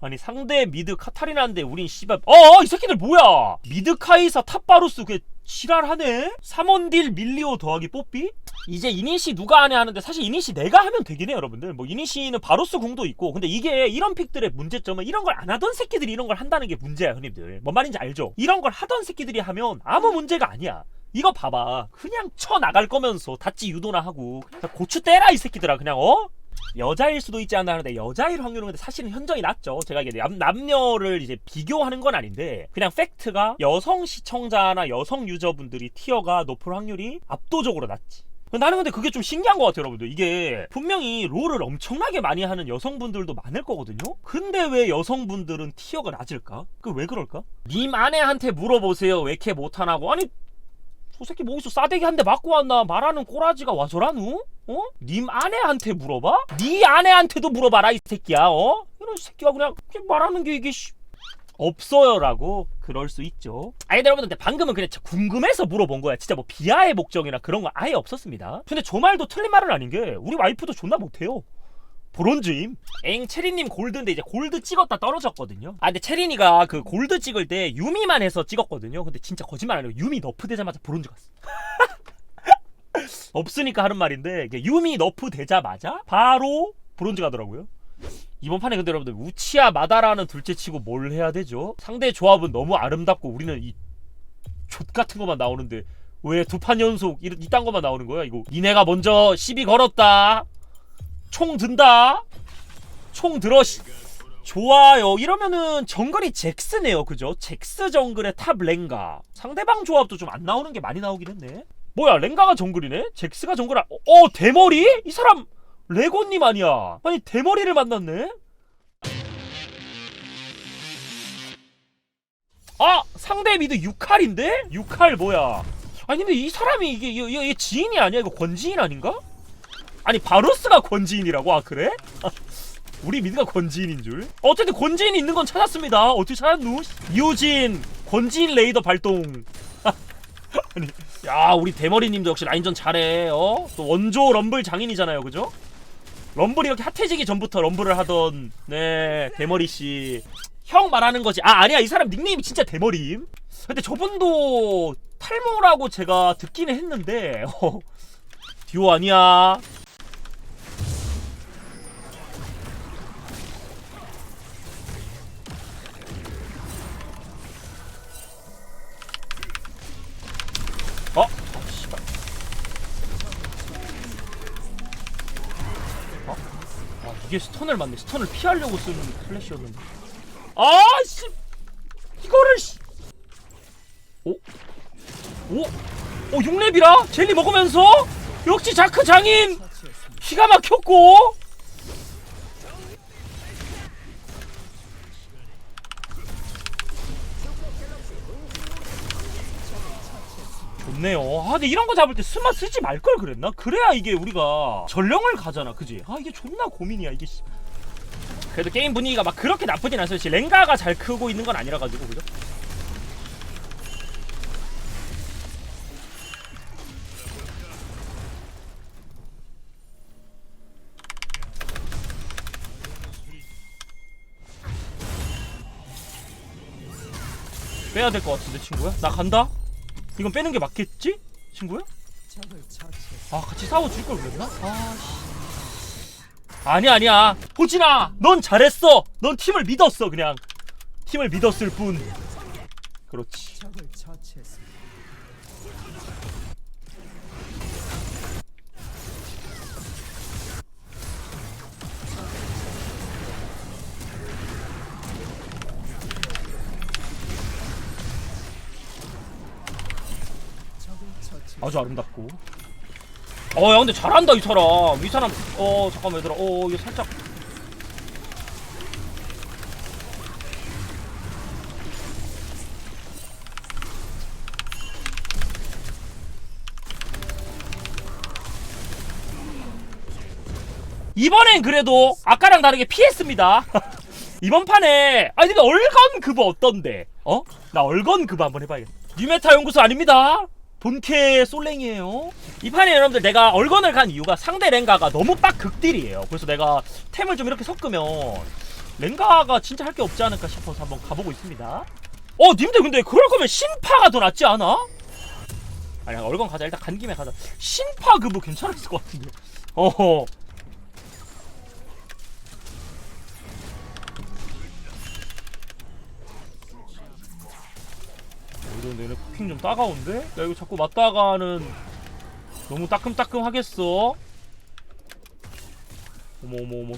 아니 상대 미드 카타리나인데 우린 씨발 어이 새끼들 뭐야? 미드 카이사 탑바루스 그 지랄하네? 3원딜 밀리오 더하기 뽀삐? 이제 이니시 누가 하냐 하는데 사실 이니시 내가 하면 되긴 해요 여러분들. 뭐 이니시는 바루스 궁도 있고 근데 이게 이런 픽들의 문제점은 이런 걸 안 하던 새끼들이 이런 걸 한다는 게 문제야 형님들. 뭔 말인지 알죠? 이런 걸 하던 새끼들이 하면 아무 문제가 아니야. 이거 봐봐. 그냥 쳐 나갈 거면서 다찌 유도나 하고 고추 떼라 이 새끼들아 그냥 어 여자일 수도 있지 않나 하는데 여자일 확률은 근데 사실은 현저히 낮죠. 제가 이게 남, 남녀를 이제 비교하는 건 아닌데 그냥 팩트가 여성 시청자나 여성 유저분들이 티어가 높을 확률이 압도적으로 낮지. 나는 근데 그게 좀 신기한 것 같아요, 여러분들. 이게 분명히 롤을 엄청나게 많이 하는 여성분들도 많을 거거든요? 근데 왜 여성분들은 티어가 낮을까? 그 왜 그럴까? 님 아내한테 물어보세요. 왜 이렇게 못하나고. 아니, 저 새끼 뭐 있어 싸대기 한 대 맞고 왔나 말하는 꼬라지가 와 저라누? 어? 님 아내한테 물어봐? 네 아내한테도 물어봐라 이 새끼야 어? 이런 새끼가 그냥 그냥 말하는 게 이게 씨 없어요라고 그럴 수 있죠. 아니 근데 여러분들 근데 방금은 그냥 궁금해서 물어본 거야. 진짜 뭐 비하의 목적이나 그런 거 아예 없었습니다. 근데 저 말도 틀린 말은 아닌 게 우리 와이프도 존나 못해요. 브론즈임. 엥 체리님 골드인데 이제 골드 찍었다 떨어졌거든요. 아 근데 체린이가 그 골드 찍을 때 유미만 해서 찍었거든요. 근데 진짜 거짓말 아니고 유미 너프 되자마자 브론즈 갔어. 없으니까 하는 말인데 유미 너프 되자마자 바로 브론즈 가더라고요. 이번 판에 근데 여러분들 우치야 마다라는 둘째 치고 뭘 해야 되죠? 상대 조합은 너무 아름답고 우리는 이 족 같은 것만 나오는데 왜 두 판 연속 이, 이딴 것만 나오는 거야? 이거 니네가 먼저 시비 걸었다. 총 든다. 총 들어. 시... 좋아요. 이러면은 정글이 잭스네요. 그죠? 잭스 정글의 탑 랭가. 상대방 조합도 좀 안 나오는 게 많이 나오긴 했네. 뭐야 랭가가 정글이네? 잭스가 정글 아... 어 대머리? 이 사람 레고님 아니야. 아니 대머리를 만났네. 아 상대 미드 6할인데? 6할 뭐야? 아니 근데 이 사람이 이게 이게, 이게 지인이 아니야? 이거 권지인 아닌가? 아니 바루스가 권지인이라고? 아 그래? 우리 미드가 권지인인 줄? 어쨌든 권지인이 있는 건 찾았습니다. 어떻게 찾았누? 이호진 권지인 레이더 발동. 아니 야 우리 대머리님도 역시 라인전 잘해. 어? 또 원조 럼블 장인이잖아요, 그죠? 럼블 이렇게 핫해지기 전부터 럼블을 하던 네 대머리 씨. 형 말하는 거지. 아 아니야 이 사람 닉네임이 진짜 대머리임. 근데 저분도 탈모라고 제가 듣기는 했는데 어, 듀오 아니야. 이게 스턴을 맞네. 스턴을 피하려고 쓰는 플래시였는데. 아, 씨. 이거를 씨. 오? 오? 오, 6렙이라? 젤리 먹으면서? 역시 자크 장인! 기가 막혔고! 근데 이런 거 잡을 때 스마 쓰지 말 걸 그랬나? 그래야 이게 우리가 전령을 가잖아, 그지? 아, 이게 존나 고민이야, 이게. 씨. 그래도 게임 분위기가 막 그렇게 나쁘진 않아요. 랭가가 잘 크고 있는 건 아니라 가지고, 그죠? 빼야 될 것 같은데, 친구야? 나 간다? 이건 빼는 게 맞겠지? 친구야? 아 같이 싸워 줄 걸 그랬나? 아 씨. 아니야 아니야 호진아 넌 잘했어 넌 팀을 믿었어 그냥 팀을 믿었을 뿐 그렇지 아주 아름답고. 어야 근데 잘한다 이 사람. 이 사람 어 잠깐만 얘들아. 어 이거 살짝. 이번엔 그래도 아까랑 다르게 피했습니다. 이번 판에 아니 근데 얼건 그거 어떤데? 어? 나 얼건 그거 한번 해봐야겠다. 뉴메타 연구소 아닙니다 본캐 솔랭이에요. 이 판에 여러분들 내가 얼건을 간 이유가 상대 랭가가 너무 빡 극딜이에요. 그래서 내가 템을 좀 이렇게 섞으면 랭가가 진짜 할 게 없지 않을까 싶어서 한번 가보고 있습니다. 어, 님들 근데 그럴 거면 신파가 더 낫지 않아? 아니, 얼건 가자. 일단 간 김에 가자. 신파 그뭐 괜찮았을 것 같은데. 어허. 이런데 얘네 쿠킹 좀 따가운데? 야 이거 자꾸 맞다가는 너무 따끔따끔 하겠어 어머 어머 어머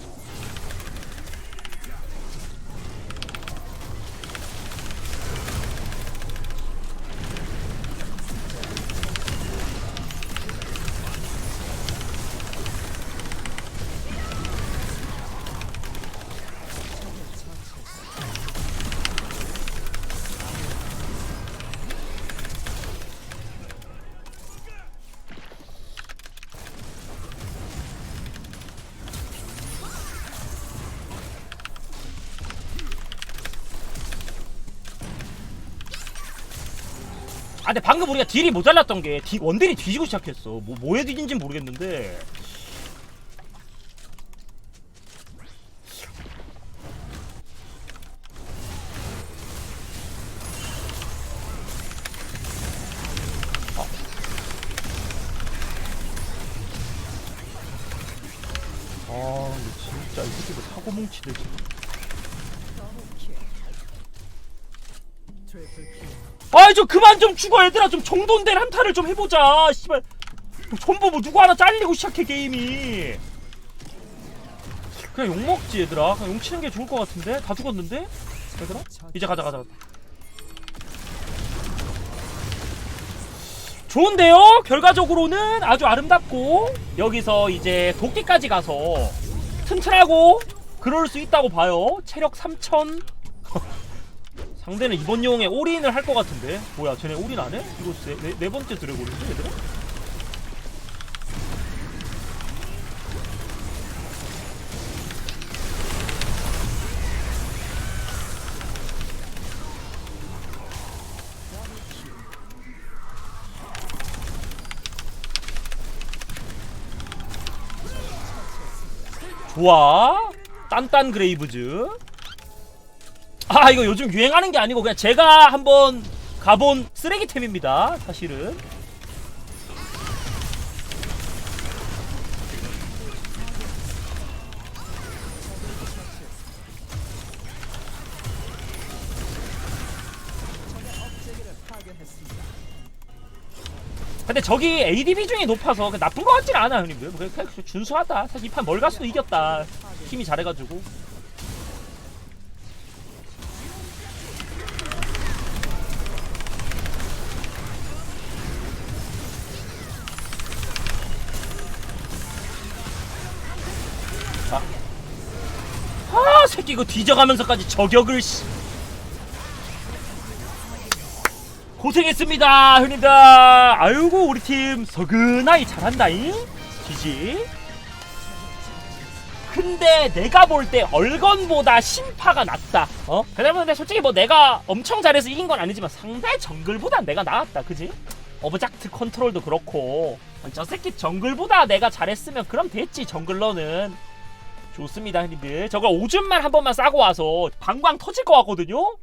근데 방금 우리가 딜이 모자랐던 게 디- 원딜이 뒤지고 시작했어. 뭐 뭐에 뒤진지 모르겠는데. 아 근데 진짜 이 새끼들 사고 뭉치네 지금 아이 좀 그만 좀 죽어 얘들아. 좀 정돈된 한타를 좀 해보자. 씨발. 전부 뭐 누구 하나 잘리고 시작해 게임이. 그냥 욕먹지 얘들아. 그냥 용치는 게 좋을 것 같은데? 다 죽었는데? 얘들아? 이제 가자 가자 좋은데요? 결과적으로는 아주 아름답고 여기서 이제 도끼까지 가서 튼튼하고 그럴 수 있다고 봐요. 체력 3000 상대는 이번 용에 올인을 할 것 같은데 뭐야 쟤네 올인 안 해? 이거 세, 네, 네 번째 드래곤인데 얘들아? 좋아 딴딴 그레이브즈 아 이거 요즘 유행하는 게 아니고 그냥 제가 한번 가본 쓰레기템입니다 사실은. 근데 저기 AD 비중이 높아서 그냥 나쁜 거 같진 않아 형님들. 그냥 그냥 준수하다. 사실 이 판 멀가스도 이겼다. 힘이 잘해가지고 새끼 이거 뒤져가면서까지 저격을 씨. 고생했습니다 형님들 아이고 우리 팀 서근하이 잘한다잉 지지 근데 내가 볼 때 얼건보다 신파가 낫다 어? 그러면 근데 솔직히 뭐 내가 엄청 잘해서 이긴 건 아니지만 상대 정글보다 내가 나았다 그지? 어브작트 컨트롤도 그렇고 저 새끼 정글보다 내가 잘했으면 그럼 됐지 정글러는 좋습니다 형님들 저거 오줌만 한 번만 싸고 와서 방광 터질 것 같거든요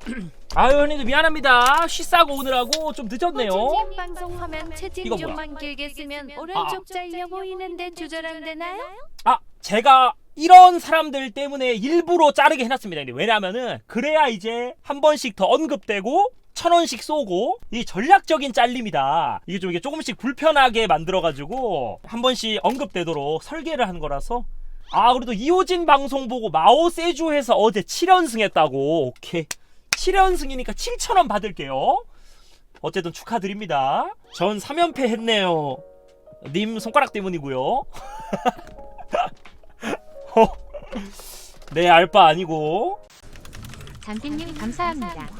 아유 형님들 미안합니다 쉬 싸고 오느라고 좀 늦었네요 호주님 방송 화면 채팅 이거 뭐야? 좀만 길게 쓰면 오른쪽 잘려 보이는데 조절 안 되나요? 아 제가 이런 사람들 때문에 일부러 자르게 해놨습니다. 왜냐면은 그래야 이제 한 번씩 더 언급되고 천 원씩 쏘고 이 전략적인 잘림이다. 이게 좀 이게 조금씩 불편하게 만들어가지고 한 번씩 언급되도록 설계를 한 거라서. 아 그래도 이호진 방송 보고 마오 세주에서 어제 7연승 했다고. 오케이. 7연승이니까 7천 원 받을게요. 어쨌든 축하드립니다. 전 3연패 했네요. 님 손가락 때문이고요. 어. 내 알바 아니고. 장팀님 감사합니다.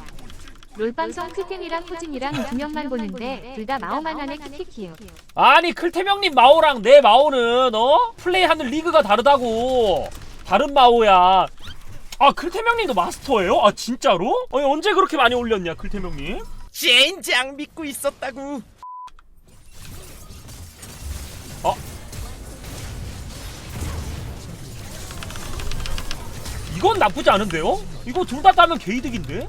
롤방송 크템이랑 호진이랑 두 명만 보는데 둘 다 마오만 하네 키키키요. 아니 클태명님 마오랑 내 마오는 어 플레이하는 리그가 다르다고 다른 마오야 아 클태명님도 마스터예요? 아 진짜로? 아니 언제 그렇게 많이 올렸냐 클태명님 젠장 믿고 있었다고. 이건 나쁘지 않은데요? 이거 둘 다 따면 개이득인데?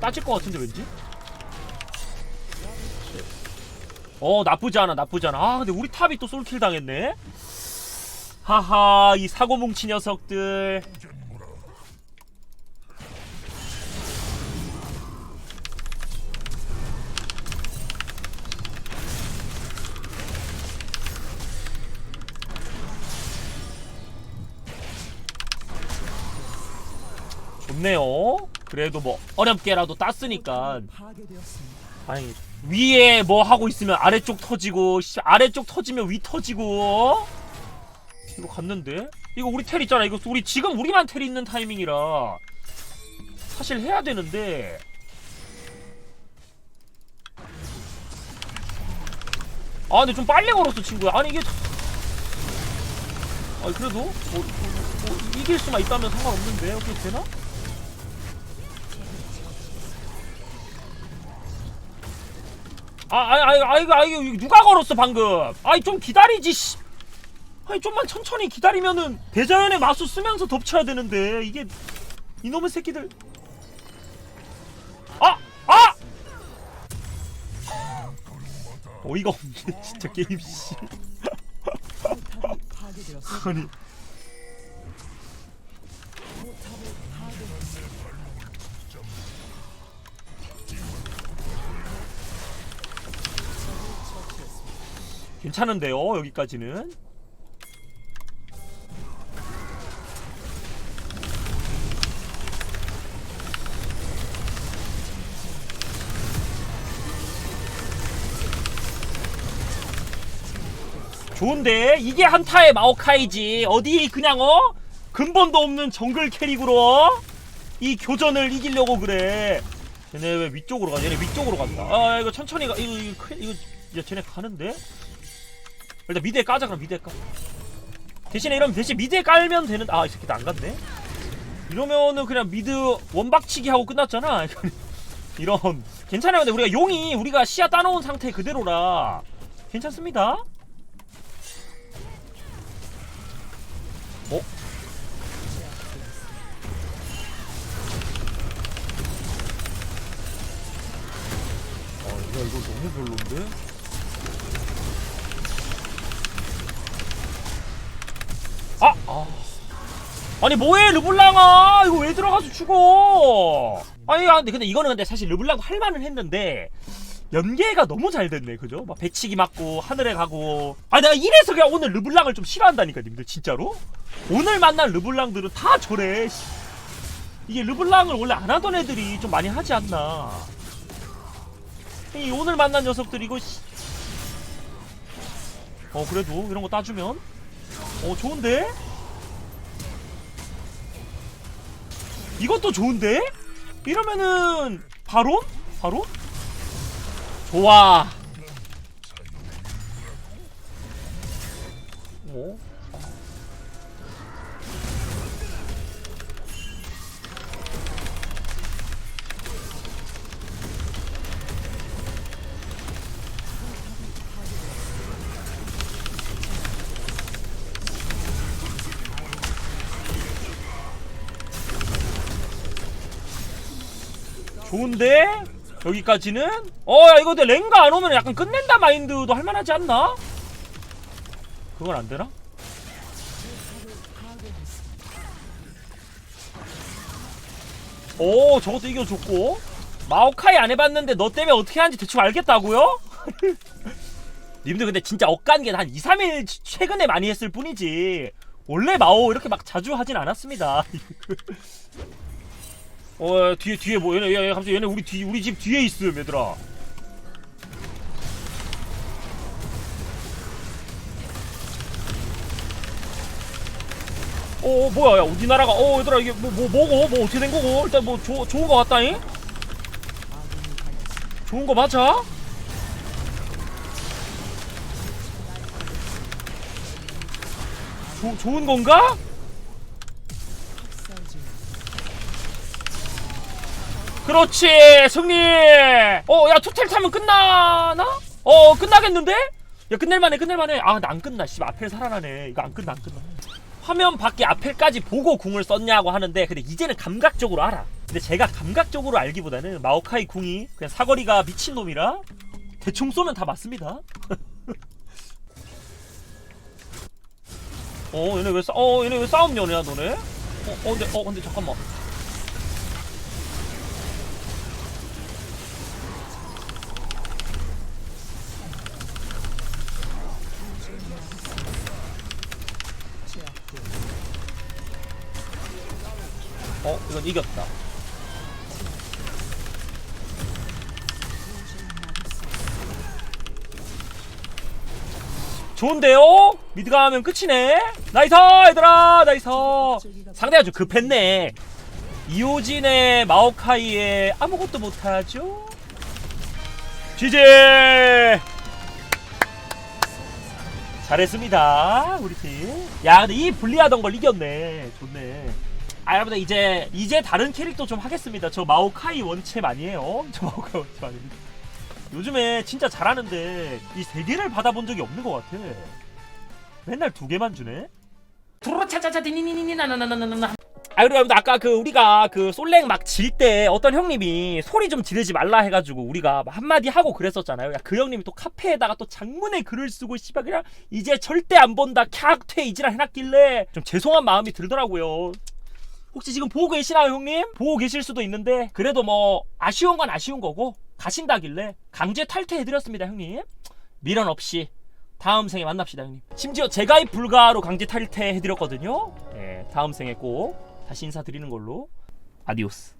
따질 것 같은데 왠지? 어 나쁘지 않아 나쁘지 않아. 아 근데 우리 탑이 또 솔킬 당했네? 하하 이 사고뭉치 녀석들. 좋네요 그래도 뭐 어렵게라도 땄으니까. 아니 위에 뭐 하고 있으면 아래쪽 터지고 씨, 아래쪽 터지면 위 터지고. 어? 이거 갔는데? 이거 우리 텔 있잖아. 이거 우리 지금 우리만 텔 있는 타이밍이라. 사실 해야 되는데. 아 근데 좀 빨리 걸었어 친구야. 아니 이게 아니 그래도 뭐, 뭐, 뭐 이길 수만 있다면 상관없는데. 어떻게 되나? 아, 아이, 아이, 아이, 아이, 이거 누가 걸었어 방금? 아이 좀 기다리지. 씨. 아니 좀만 천천히 기다리면은 대자연의 마수 쓰면서 덮쳐야 되는데 이게 이놈의 새끼들. 아, 아! 어이가 없네 진짜 게임 씨. 아니. 괜찮은데요 여기까지는? 좋은데 이게 한타의 마오카이지. 어디 그냥 어? 근본도 없는 정글 캐릭으로 이 교전을 이기려고 그래. 얘네 왜 위쪽으로 가 얘네 위쪽으로 간다. 아 이거 천천히 가. 이거 이거 큰- 이거 야 쟤네 가는데 일단 미드에 까자 그럼 미드에 까. 대신에 이러면 대신 미드에 깔면 되는 아이 새끼도 안 갔네. 이러면은 그냥 미드 원박치기 하고 끝났잖아 이런. 괜찮아요. 근데 우리가 용이 우리가 시야 따놓은 상태 그대로라. 괜찮습니다. 어? 아, 야 이거 너무 별론데? 아! 아. 아니 뭐해 르블랑아 이거 왜 들어가서 죽어 아니 아, 근데, 이거는 근데 사실 르블랑도 할만은 했는데 연계가 너무 잘 됐네 그죠? 막 배치기 맞고 하늘에 가고 아 내가 이래서 그냥 오늘 르블랑을 좀 싫어한다니까 님들 진짜로 오늘 만난 르블랑들은 다 저래 씨. 이게 르블랑을 원래 안 하던 애들이 좀 많이 하지 않나 이 오늘 만난 녀석들 이거 씨. 어 그래도 이런 거 따주면 어 좋은데? 이것도 좋은데? 이러면은 바로? 바로? 좋아 좋은데? 여기까지는? 어, 야, 이거 근데 랭가 안 오면 약간 끝낸다 마인드도 할만하지 않나? 그건 안 되나? 오, 저것도 이겨줬고. 마오카이 안 해봤는데 너 때문에 어떻게 하는지 대충 알겠다고요? 님들 근데 진짜 엇간 게 한 2, 3일 최근에 많이 했을 뿐이지. 원래 마오 이렇게 막 자주 하진 않았습니다. 어 야, 뒤에 뒤에 뭐 얘네 야, 야 갑자기 얘네 우리 뒤 우리 집 뒤에 있음 얘들아. 어, 어 뭐야 야 어디 나라가 어 얘들아 이게 뭐 뭐 뭐 고 뭐 어떻게 된 거고 일단 뭐 조, 좋은 거 같다잉 좋은 거 맞아 조, 좋은 건가? 그렇지 승리! 어야 투텔 타면 끝나나? 어 끝나겠는데? 야 끝낼만해 끝낼만해. 아나 안 끝나. 씨 앞에 살아나네. 이거 안 끝나 안 끝나. 화면 밖에 앞에까지 보고 궁을 썼냐고 하는데 근데 이제는 감각적으로 알아. 근데 제가 감각적으로 알기보다는 마오카이 궁이 그냥 사거리가 미친놈이라 대충 쏘면 다 맞습니다. 어 얘네 왜 싸, 어 얘네 왜 싸움 연애야 너네? 어, 어 근데 어 근데 잠깐만 이겼다. 좋은데요? 미드가 하면 끝이네. 나이스 얘들아! 나이스! 상대가 좀 급했네. 이오진의 마오카이에 아무것도 못하죠? GG 잘했습니다 우리 팀야 근데 이 불리하던 걸 이겼네. 좋네 아 여러분들 이제 이제 다른 캐릭터 좀 하겠습니다 저 마오카이 원체 많이 해요 저 마오카이 원체 많이 해요 요즘에 진짜 잘하는데 이 세 개를 받아본 적이 없는 것 같아. 맨날 두 개만 주네. 두루차차차 디니니니나나나나나. 아 그리고 여러분들 아까 그 우리가 그 솔랭 막 질 때 어떤 형님이 소리 좀 지르지 말라 해가지고 우리가 막 한마디 하고 그랬었잖아요. 야, 그 형님이 또 카페에다가 또 장문의 글을 쓰고 씨발 그냥 이제 절대 안 본다 캬퇴 이지라 해놨길래 좀 죄송한 마음이 들더라고요. 혹시 지금 보고 계시나요 형님? 보고 계실 수도 있는데 그래도 뭐 아쉬운 건 아쉬운 거고 가신다길래 강제 탈퇴해드렸습니다 형님. 미련 없이 다음 생에 만납시다 형님. 심지어 재가입 불가로 강제 탈퇴해드렸거든요. 예, 다음 생에 꼭 다시 인사드리는 걸로. 아디오스